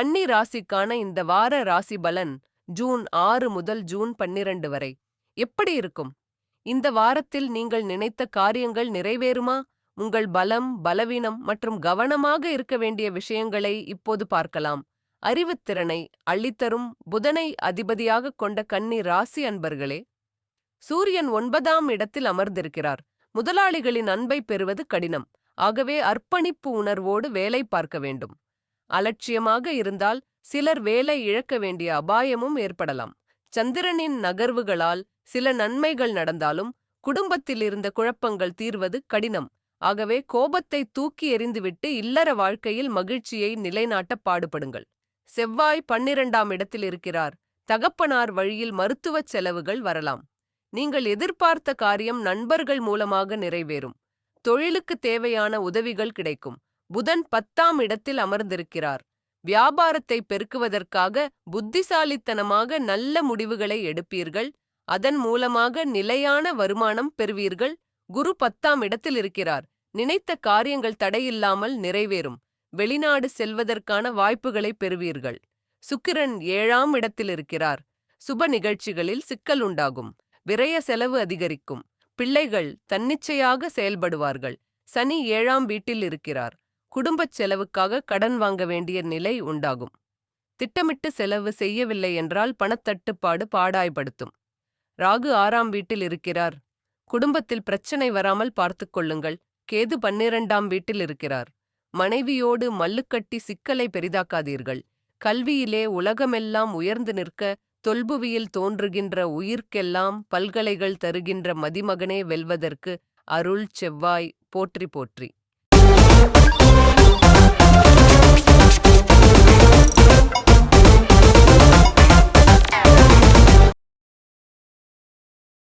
கன்னி ராசிக்கான இந்த வார ராசி பலன் ஜூன் ஆறு முதல் ஜூன் பன்னிரண்டு வரை. எப்படி இருக்கும்? இந்த வாரத்தில் நீங்கள் நினைத்த காரியங்கள் நிறைவேறுமா? உங்கள் பலம் பலவீனம் மற்றும் கவனமாக இருக்க வேண்டிய விஷயங்களை இப்போது பார்க்கலாம். அறிவுத்திறனை அள்ளித்தரும் புதனை அதிபதியாக கொண்ட கன்னி ராசி அன்பர்களே சூரியன் ஒன்பதாம் இடத்தில் அமர்ந்திருக்கிறார். முதலாளிகளின் அன்பை பெறுவது கடினம். ஆகவே அர்ப்பணிப்பு உணர்வோடு வேலை பார்க்க வேண்டும். அலட்சியமாக இருந்தால் சிலர் வேலை இழக்க வேண்டிய அபாயமும் ஏற்படலாம். சந்திரனின் நகர்வுகளால் சில நன்மைகள் நடந்தாலும் குடும்பத்தில் இருந்த குழப்பங்கள் தீர்வது கடினம். ஆகவே கோபத்தை தூக்கி எறிந்துவிட்டு இல்லற வாழ்க்கையில் மகிழ்ச்சியை நிலைநாட்ட பாடுபடுங்கள். செவ்வாய் பன்னிரண்டாம் இடத்தில் இருக்கிறார். தகப்பனார் வழியில் மருத்துவச் செலவுகள் வரலாம். நீங்கள் எதிர்பார்த்த காரியம் நண்பர்கள் மூலமாக நிறைவேறும். தொழிலுக்கு தேவையான உதவிகள் கிடைக்கும். புதன் பத்தாம் இடத்தில் அமர்ந்திருக்கிறார். வியாபாரத்தை பெருக்குவதற்காக புத்திசாலித்தனமாக நல்ல முடிவுகளை எடுப்பீர்கள். அதன் மூலமாக நிலையான வருமானம் பெறுவீர்கள். குரு பத்தாம் இடத்தில் இருக்கிறார். நினைத்த காரியங்கள் தடையில்லாமல் நிறைவேறும். வெளிநாடு செல்வதற்கான வாய்ப்புகளை பெறுவீர்கள். சுக்கிரன் ஏழாம் இடத்தில் இருக்கிறார். சுப நிகழ்ச்சிகளில் சிக்கல் உண்டாகும். விரய செலவு அதிகரிக்கும். பிள்ளைகள் தன்னிச்சையாக செயல்படுவார்கள். சனி ஏழாம் வீட்டில் இருக்கிறார். குடும்பச் செலவுக்காக கடன் வாங்க வேண்டிய நிலை உண்டாகும். திட்டமிட்டு செலவு செய்யவில்லை என்றால் பணத்தட்டுப்பாடு பாடாய்படுத்தும். ராகு ஆறாம் வீட்டில் இருக்கிறார். குடும்பத்தில் பிரச்சனை வராமல் பார்த்துக் கொள்ளுங்கள். கேது பன்னிரண்டாம் வீட்டில் இருக்கிறார். மனைவியோடு மல்லுக்கட்டி சிக்கலை பெரிதாக்காதீர்கள். கல்வியிலே உலகமெல்லாம் உயர்ந்து நிற்க தொல்புவியில் தோன்றுகின்ற உயிர்க்கெல்லாம் பல்கலைகள் தருகின்ற மதிமகனே வெல்வதற்கு அருள் செவ்வாய் போற்றி போற்றி.